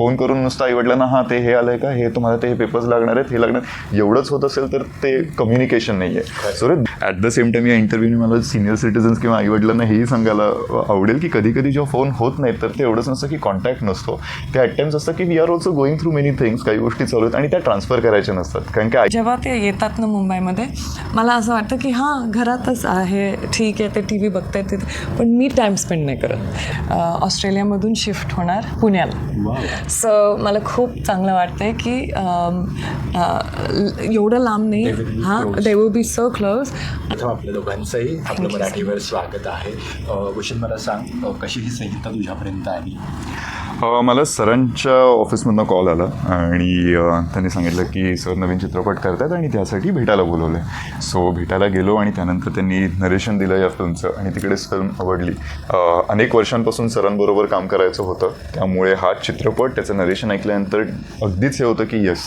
Phone करून नुसतं आईवडिलांना हां ते हे आलंय का? हे तुम्हाला ते हे पेपर्स लागणार आहेत हे लागणार एवढंच होत असेल तर ते कम्युनिकेशन नाही आहे so at the same time या इंटरव्ह्यूने मला सिनियर सिटीजन्स किंवा आईवडिलांना हेही सांगायला आवडेल की कधी कधी जेव्हा फोन होत नाहीत तर ते एवढंच नसतं की कॉन्टॅक्ट नसतो. ते ॲट टाइम्स असतं की we are also going through many things काही गोष्टी चालू आहेत आणि त्या ट्रान्सफर करायच्या नसतात. कारण की जेव्हा ते येतात ना मुंबईमध्ये मला असं वाटतं की हां घरातच आहे ठीक आहे ते टी व्ही बघतायत तिथे. पण मी टाईम स्पेंड नाही करत. ऑस्ट्रेलियामधून शिफ्ट होणार पुण्याला. सो मला खूप चांगलं वाटतंय की एवढं लांब नाही. हां. They will be so close प्रथम आपल्या दोघांचंही आपलं मराठीवर स्वागत आहे. भूषण मला सांग कशी ही संहिता तुझ्यापर्यंत आली? मला सरांच्या ऑफिसमधनं कॉल आला आणि त्यांनी सांगितलं की सर नवीन चित्रपट करतात आणि त्यासाठी भेटायला बोलवलं आहे सो भेटायला गेलो आणि त्यानंतर त्यांनी नरेशन दिलं या फिल्मचं आणि तिकडेच फिल्म आवडली. अनेक वर्षांपासून सरांबरोबर काम करायचं होतं. त्यामुळे हा चित्रपट त्याचं नरेशन ऐकल्यानंतर अगदीच हे होतं की यस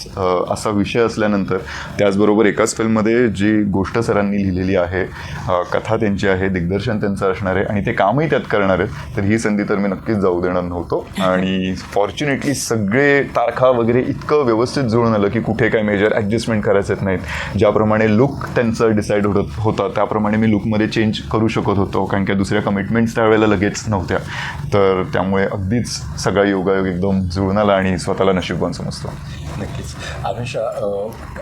असा विषय असल्यानंतर त्याचबरोबर एकाच फिल्ममध्ये जी गोष्ट सरांनी लिहिलेली आहे कथा त्यांची आहे दिग्दर्शन त्यांचं असणार आहे आणि ते कामही त्यात करणार आहेत तर ही संधी तर मी नक्कीच जाऊ देणार नव्हतो. आणि फॉर्च्युनेटली सगळे तारखा वगैरे इतकं व्यवस्थित जुळून आलं की कुठे काय मेजर ॲडजस्टमेंट करायचे नाहीत. ज्याप्रमाणे लुक त्यांचं डिसाईड होत होता त्याप्रमाणे मी लुकमध्ये चेंज करू शकत होतो कारण की दुसऱ्या कमिटमेंट्स त्यावेळेला लगेच नव्हत्या. तर त्यामुळे अगदीच सगळा योगायोग एकदम जुळून आला आणि स्वतःला नशीबवान समजतो. नक्कीच. आमिषा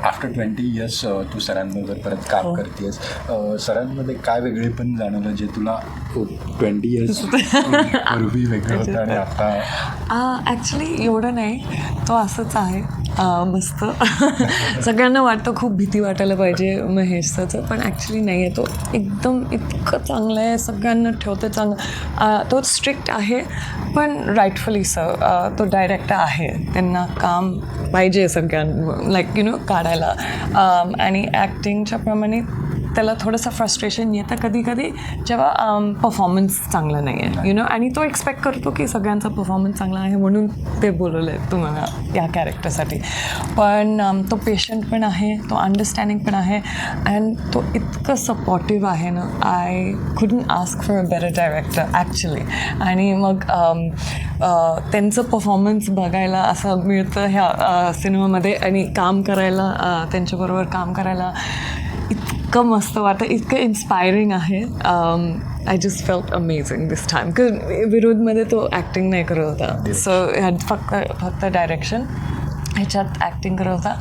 आफ्टर ट्वेंटी इयर्स तू सरांबरोबर परत काम करतेस. सरांमध्ये काय वेगळे पण जाणवलं जे तुला ट्वेंटी इयर्स पूर्वी वेगळं होतं आणि आता ॲक्च्युली एवढं नाही. तो असंच आहे. मस्त. सगळ्यांना वाटतं खूप भीती वाटायला पाहिजे महेशचं पण ॲक्च्युली नाही आहे तो. एकदम इतकं चांगलं आहे. सगळ्यांना ठेवतो चांगलं. तो स्ट्रिक्ट आहे पण राईटफुली स तो डायरेक्ट आहे. त्यांना काम पाहिजे सगळ्यां लाईक यु नो काढायला. आणि ॲक्टिंगच्या प्रमाणे त्याला थोडंसं फ्रस्ट्रेशन येतं. कधी कधी जेव्हा परफॉर्मन्स चांगला नाही. आहे यु नो आणि तो एक्सपेक्ट करतो की सगळ्यांचा परफॉर्मन्स चांगला आहे म्हणून ते बोलवलं आहे तुम्हाला या कॅरेक्टरसाठी पण तो पेशंट पण आहे तो अंडरस्टँडिंग पण आहे अँड तो इतकं सपोर्टिव्ह आहे ना I couldn't ask for a better director actually आणि मग त्यांचं परफॉर्मन्स बघायला असं मिळतं ह्या सिनेमामध्ये आणि काम करायला त्यांच्याबरोबर काम करायला. इतकं मस्त वाटतं इतकं इन्स्पायरिंग आहे. I just felt amazing this time विरोधमध्ये तो ॲक्टिंग नाही करत होता. सो ह्यात फक्त फक्त डायरेक्शन ह्याच्यात ॲक्टिंग करत होता.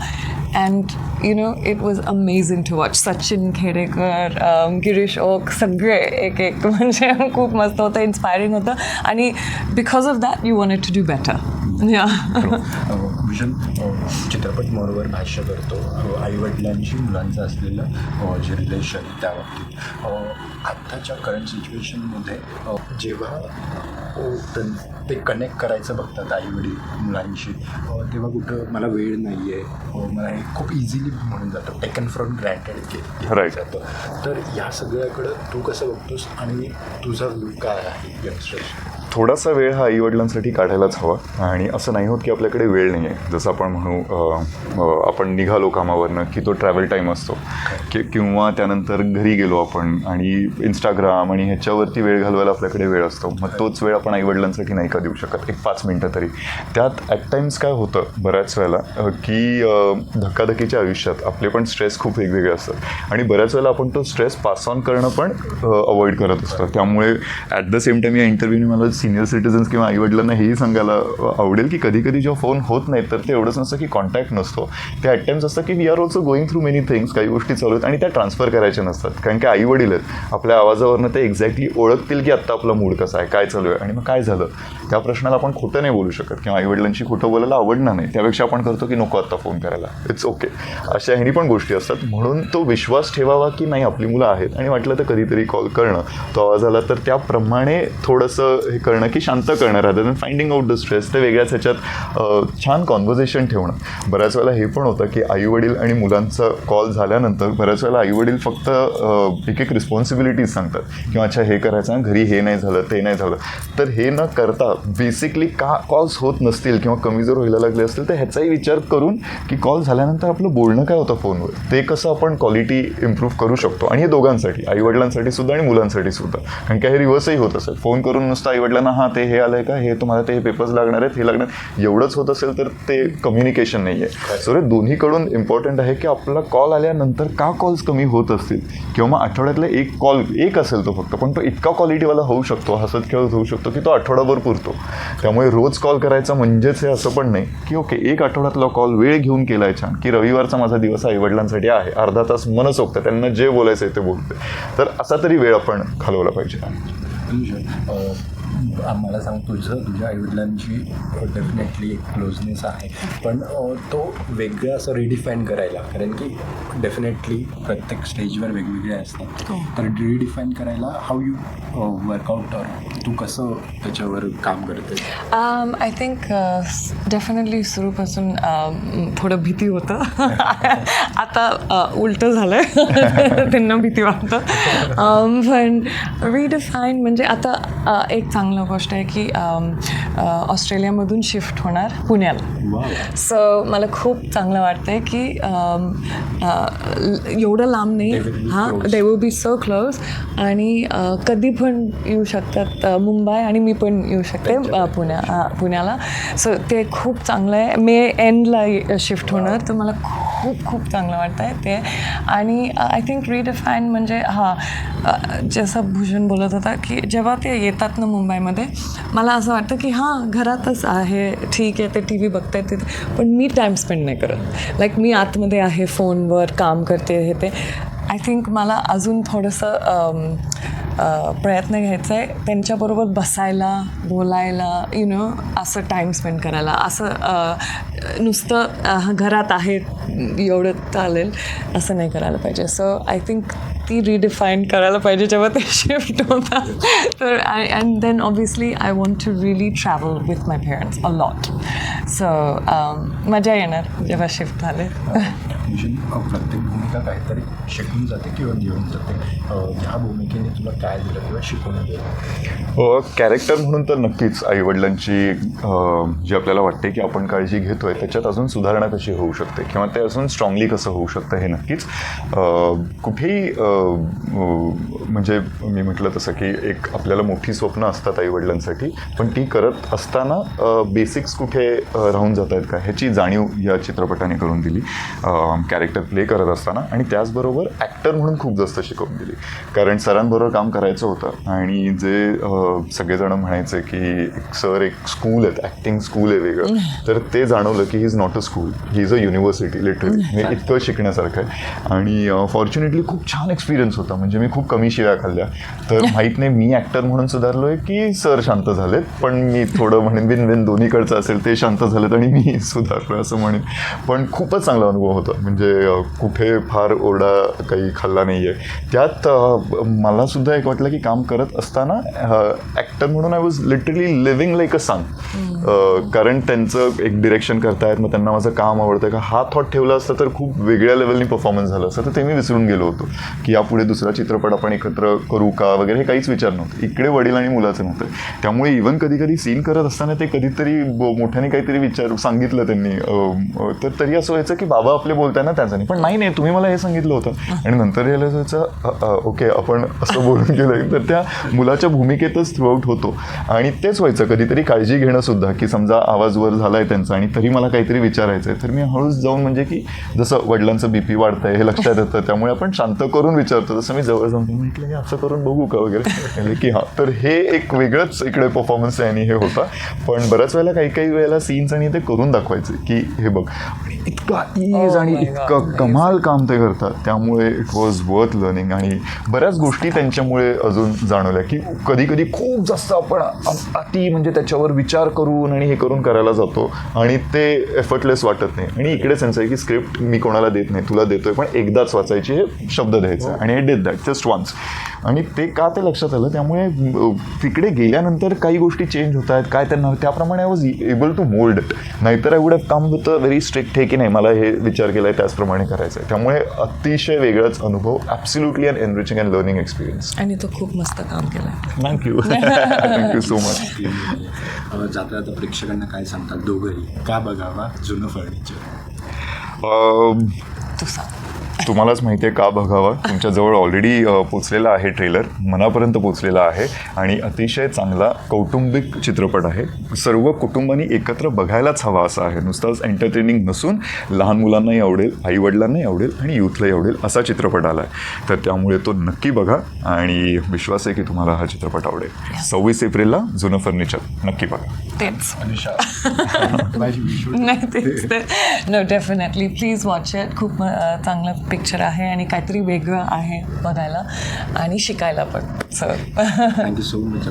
And you know it was amazing to watch Sachin Khedekar um, Girish Oak सगळे एक एक म्हणजे खूप मस्त होतं इन्स्पायरिंग होतं. आणि because of that you wanted to do better Bhushan चित्रपट मोडवर भाष्य करतो. आईवडिलांशी मुलांचं असलेलं जे रिलेशन त्या बाबतीत आत्ताच्या करंट सिच्युएशनमध्ये जेव्हा अ, त्यां- ते कनेक्ट करायचं बघतात आईवडील मुलांशी. अ, तेव्हा कुठं मला वेळ नाही आहे मला हे खूप इझिली म्हणून जातं. Taken from granted. जातं. तर या सगळ्याकडं तू कसं बघतोस आणि तुझा व्ह्यू काय आहे? यंगस्टर्स थोडासा वेळ हा आईवडिलांसाठी काढायलाच हवा. आणि असं नाही होत की आपल्याकडे वेळ नाही आहे. जसं आपण म्हणू आपण निघालो कामावरनं की तो ट्रॅव्हल टाईम असतो. की किंवा त्यानंतर घरी गेलो आपण आणि इंस्टाग्राम आणि ह्याच्यावरती वेळ घालवायला आपल्याकडे वेळ असतो. मग तोच वेळ आपण आईवडिलांसाठी नाही का देऊ शकत? एक पाच मिनटं तरी. त्यात ॲट टाईम्स काय होतं बऱ्याच वेळेला की धक्काधकीच्या आयुष्यात आपले पण स्ट्रेस खूप वेगवेगळे असतात. आणि बऱ्याच वेळेला आपण तो स्ट्रेस पास ऑन करणं पण अवॉइड करत असतो. त्यामुळे ॲट द सेम टाईम या इंटरव्ह्यूने मला सिनियर सिटीजन्स किंवा आईवडिलांना हेही सांगायला आवडेल की कधी कधी जेव्हा फोन होत नाहीत तर ते एवढंच नसतं की कॉन्टॅक्ट नसतो. ते ॲट टाइम्स असतं की we are also going through many things काही गोष्टी चालू आहेत आणि त्या ट्रान्सफर करायच्या नसतात. कारण की आई वडील आहेत आपल्या आवाजावरनं ते एक्झॅक्टली ओळखतील की आत्ता आपला मूड कसा आहे काय चालू आहे आणि मग काय झालं? त्या प्रश्नाला आपण खोटं नाही बोलू शकत किंवा आईवडिलांशी खोटं बोलायला आवडणार नाही. त्यापेक्षा आपण करतो की नको आत्ता फोन करायला. इट्स ओके अशा ह्यानी पण गोष्टी असतात. म्हणून तो विश्वास ठेवावा की नाही आपली मुलं आहेत आणि वाटलं तर कधीतरी कॉल करणं. तो आवाज आला तर त्याप्रमाणे थोडंसं हे करणं की शांत करणं rather than finding out the stress ते वेगळ्याच ह्याच्यात छान कॉन्व्हर्सेशन ठेवणं. बऱ्याच वेळेला हे पण होतं की आईवडील आणि मुलांचा कॉल झाल्यानंतर बऱ्याच वेळेला आईवडील फक्त एक एक रिस्पॉन्सिबिलिटीज सांगतात. किंवा अच्छा हे करायचं घरी हे नाही झालं ते नाही झालं. तर हे न करता बेसिकली का कॉल्स होत नसतील किंवा कमी जर व्हायला लागले असतील तर ह्याचाही विचार करून की कॉल झाल्यानंतर आपलं बोलणं काय होतं फोनवर ते कसं आपण क्वालिटी इम्प्रूव्ह करू शकतो? आणि हे दोघांसाठी आईवडिलांसाठी सुद्धा आणि मुलांसाठी सुद्धा. कारण की हे रिव्हर्सही होत असेल. फोन करून नुसतं आईवडिलांना सगळ्यांना हां ते हे आलं आहे का? हे तुम्हाला ते पेपर्स लागणार आहेत हे लागणार. एवढंच होत असेल तर ते कम्युनिकेशन नाही आहे सो रे दोन्हीकडून इम्पॉर्टंट आहे की आपला कॉल आल्यानंतर का कॉल्स कमी होत असतील? किंवा मग आठवड्यातला एक कॉल एक असेल तो फक्त पण तो इतका क्वालिटीवाला होऊ शकतो हसत खेळत होऊ शकतो की तो आठवडाभर पुरतो. त्यामुळे रोज कॉल करायचा म्हणजेच हे असं पण नाही की ओके एक आठवड्यातला कॉल वेळ घेऊन केलाय छान की रविवारचा माझा दिवस आईवडिलांसाठी आहे अर्धा तास मनसोक्त त्यांना जे बोलायचं आहे ते बोलते तर असा तरी वेळ आपण घालवला पाहिजे. मला सांग तुझं तुझ्या आईवडिलांची डेफिनेटली एक क्लोजनेस आहे. पण तो वेगळं असं रिडिफाईन करायला कारण की डेफिनेटली प्रत्येक स्टेजवर वेगवेगळे असतात. तर रिडिफाईन करायला हाऊ यू वर्कआउट तू कसं त्याच्यावर काम करते आय थिंक डेफिनेटली सुरूपासून थोडं भीती होतं. आता उलटं झालं आहे त्यांना भीती वाटतं. Um, पण रिडिफाईन म्हणजे आता एक चांगलं गोष्ट आहे की um, uh, ऑस्ट्रेलियामधून शिफ्ट होणार पुण्याला. वा सो मला खूप चांगलं वाटतंय की एवढं लांब नाही. हां. They will be so close आणि कधी पण येऊ शकतात मुंबई आणि मी पण येऊ शकते पुण्या पुण्याला. सो ते खूप चांगलं आहे मे एंडला शिफ्ट होणार तर मला खूप खूप चांगलं वाटतं आहे ते. आणि आय थिंक रिडिफाईन म्हणजे हां जसं भूषण बोलत होता की जेव्हा ते येतात ना मुंबईमध्ये मला असं वाटतं की हां हां घरातच आहे. ठीक आहे ते टी व्ही बघतायत तिथे. पण मी टाईम स्पेंड नाही करत. लाईक मी आतमध्ये आहे फोनवर काम करते हे ते. आय थिंक मला अजून थोडंसं प्रयत्न घ्यायचा आहे. त्यांच्याबरोबर बसायला बोलायला यु नो असं टाईम स्पेंड करायला. असं नुसतं घरात आहे एवढं चालेल असं नाही करायला पाहिजे. सो आय थिंक ती रिडिफाईन करायला पाहिजे जेव्हा ते शिफ्ट होतात. तर I and then obviously I want to really travel with my parents a lot so मजा येणार जेव्हा शिफ्ट झाले. भूषण प्रत्येक भूमिका काहीतरी शिकून जाते किंवा घेऊन जाते. ह्या भूमिकेने तुला काय दिलं किंवा शिकवून गेलं कॅरेक्टर म्हणून तर नक्कीच आईवडिलांची जी आपल्याला वाटते की आपण काळजी घेतोय त्याच्यात अजून सुधारणा कशी होऊ शकते? किंवा ते अजून स्ट्रॉंगली कसं होऊ शकतं हे नक्कीच. कुठेही म्हणजे मी म्हटलं तसं की एक आपल्याला मोठी स्वप्न असतात आईवडिलांसाठी पण ती करत असताना बेसिक्स कुठे राहून जात आहेत का? ह्याची जाणीव या चित्रपटाने करून दिली. कॅरेक्टर प्ले करत असताना आणि त्याचबरोबर ॲक्टर म्हणून खूप जास्त शिकवून दिली. कारण सरांबरोबर काम करायचं होतं आणि जे सगळेजण म्हणायचे की एक सर एक स्कूल आहे ॲक्टिंग स्कूल आहे वेगळं. तर ते जाणवलं की he is not a school he is a university literally म्हणजे इतकं शिकण्यासारखं आहे. आणि फॉर्च्युनेटली खूप छान एक्सपिरियन्स होता. म्हणजे मी खूप कमी शिव्या खाल्ल्या. तर माहीत नाही मी ॲक्टर म्हणून सुधारलो आहे की सर शांत झालेत पण मी थोडं म्हणेन बिन बिन दोन्हीकडचं असेल ते शांत झालेत आणि मी सुधारलो असं म्हणेन. पण खूपच चांगला अनुभव होता. म्हणजे कुठे फार ओरडा काही खाल्ला नाही आहे त्यात मलासुद्धा एक वाटलं की काम करत असताना ॲक्टर म्हणून I was literally living like a son कारण त्यांचं एक डिरेक्शन करतायत मग त्यांना माझं काम आवडतं. का हा थॉट ठेवला असता तर खूप वेगळ्या लेवलनी परफॉर्मन्स झालं असतं. तर ते मी विसरून गेलो होतो. की यापुढे दुसरा चित्रपट आपण एकत्र करू का वगैरे हे काहीच विचार नव्हतं. इकडे वडील आणि मुलाचं नव्हतं. त्यामुळे इवन कधी कधी सीन करत असताना ते कधीतरी मोठ्याने काहीतरी विचार सांगितलं त्यांनी. तर तरी असं व्हायचं की बाबा आपले बोलताय ना त्याचं नाही. पण नाही नाही तुम्ही मला हे सांगितलं होतं. आणि नंतर रिअलाइज व्हायचं ओके आपण असं बोलून गेलं तर त्या मुलाच्या भूमिकेतच थ्रूआउट होतो. आणि तेच व्हायचं कधीतरी काळजी घेणं सुद्धा की समजा आवाज वर झालाय त्यांचा आणि तरी मला काहीतरी विचारायचं आहे तर मी हळूच जाऊन म्हणजे की जसं वडिलांचं बीपी वाढतंय हे लक्षात येतं त्यामुळे आपण शांत करून विचारतो. जसं मी जवळ जाऊन म्हटलं हे असं करून बघू का? वगैरे. म्हणजे की हां. तर हे एक वेगळंच इकडे परफॉर्मन्स आहे आणि हे होता. पण बऱ्याच वेळेला काही काही वेळेला सीन्स आणि ते करून दाखवायचे की हे बघ. आणि इतका ईज आणि my God, इतकं कमाल काम ते करतात. त्यामुळे इट वॉज वर्थ लर्निंग आणि बऱ्याच गोष्टी त्यांच्यामुळे अजून जाणवल्या की कधी कधी खूप जास्त आपण अ- अति म्हणजे त्याच्यावर विचार करून आणि हे करून करायला जातो. आणि ते एफर्टलेस वाटत नाही. आणि इकडे सेन्स आहे की स्क्रिप्ट मी कोणाला देत नाही तुला देतोय पण एकदाच वाचायची हे शब्द द्यायचा. आणि I did that just once आणि ते का ते लक्षात आलं? त्यामुळे तिकडे गेल्यानंतर काही गोष्टी चेंज होत आहेत काय त्यांना त्याप्रमाणे I was able to mould it नाहीतर I would have come with a very strict हे की नाही मला हे विचार केला आहे त्याचप्रमाणे करायचं आहे त्यामुळे अतिशय वेगळाच अनुभव absolutely an enriching and learning experience आणि तो खूप मस्त काम केलं थँक्यू थँक्यू सो मच जाता जाता प्रेक्षकांना काय सांगतात दोघंही? का बघावा? जुनं फर्निचर तू सांग तुम्हालाच माहिती आहे का बघावा? तुमच्याजवळ ऑलरेडी पोचलेला आहे ट्रेलर मनापर्यंत पोचलेला आहे आणि अतिशय चांगला कौटुंबिक चित्रपट आहे. सर्व कुटुंबांनी एकत्र बघायलाच हवा असा आहे. नुसताच एंटरटेनिंग नसून लहान मुलांनाही आवडेल आईवडिलांनाही आवडेल आणि यूथलाही आवडेल असा चित्रपट आला आहे तर त्यामुळे तो नक्की बघा आणि विश्वास आहे की तुम्हाला हा चित्रपट आवडेल. सव्वीस एप्रिलला जुनं फर्निचर नक्की बघा. तेच. नाही तेच ते no definitely please watch it खूप चांगलं पिक्चर आहे आणि काहीतरी वेगळं आहे बघायला आणि शिकायला पण. Sir thank you so much